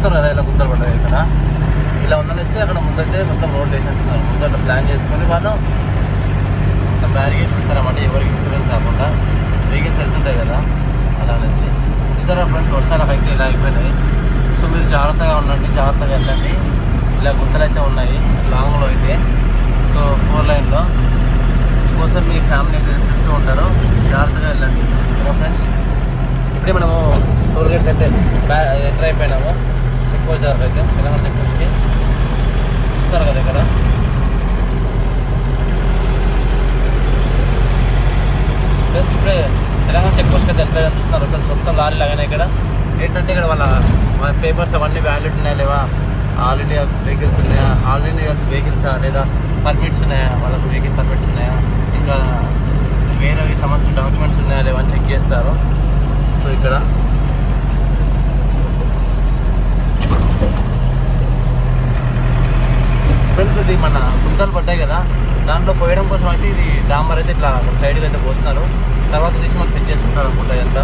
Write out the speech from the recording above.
చూస్తారు కదా ఇలా గుంతలు పడ్డాయి ఇక్కడ. ఇలా ఉందనేసి అక్కడ ముందైతే మొత్తం రోడ్లు వేసేస్తున్నారు ముందు అట్లా ప్లాన్ చేసుకొని వాళ్ళు మొత్తం బ్యారిగేట్స్ పెడతారన్నమాట. ఎవరికి ఇన్సూరెన్స్ కాకుండా. వెహికల్స్ వెళ్తుంటాయి కదా అలా అనేసి. చూసారా ఫ్రెండ్స్ వర్షాలకు అయితే ఇలా అయిపోయినాయి? సో మీరు జాగ్రత్తగా ఉండండి జాగ్రత్తగా వెళ్ళండి. ఇలా గుంతలు అయితే ఉన్నాయి లాంగ్లో అయితే. సో ఫోర్ లైన్లో కోసం మీ ఫ్యామిలీ అయితే చూస్తూ ఉంటారు. జాగ్రత్తగా వెళ్ళండి. ఫ్రెండ్స్ ఇప్పుడే మనము టోల్ గేట్ అయితే బ్యా ఎంటర్ అయిపోయినాము. చెక్ అయితే తెలంగాణ చెక్ పోస్ట్కి చూస్తారు కదా ఇక్కడ. ఫ్రెండ్స్ ఇప్పుడే తెలంగాణ చెక్ పోస్ట్ అయితే ఎట్లా చూస్తున్నారు? ఫ్రెండ్స్ మొత్తం లారీ లాగానే ఇక్కడ. ఏంటంటే ఇక్కడ వాళ్ళ పేపర్స్ అవన్నీ వ్యాలిడ్ ఉన్నాయా లేవా? ఆల్ ఇండియా వెహికల్స్ ఉన్నాయా? ఆల్ ఇండియా వెహికల్స్ లేదా పర్మిట్స్ ఉన్నాయా? వాళ్ళకు వెహికల్ పర్మిట్స్ ఉన్నాయా? ఇంకా వేరే సంబంధించిన డాక్యుమెంట్స్ ఉన్నాయా లేవా చెక్ చేస్తారు. సో ఇక్కడ ఫ్రెండ్స్ ఇది మన గుంతలు పడ్డాయి కదా. దాంట్లో పోయడం కోసం అయితే ఇది డాంబర్ అయితే ఇట్లా సైడ్కి అయితే పోస్తున్నారు. తర్వాత తీసి మనం సెట్ చేసుకుంటారు అనుకుంటా ఇదంతా.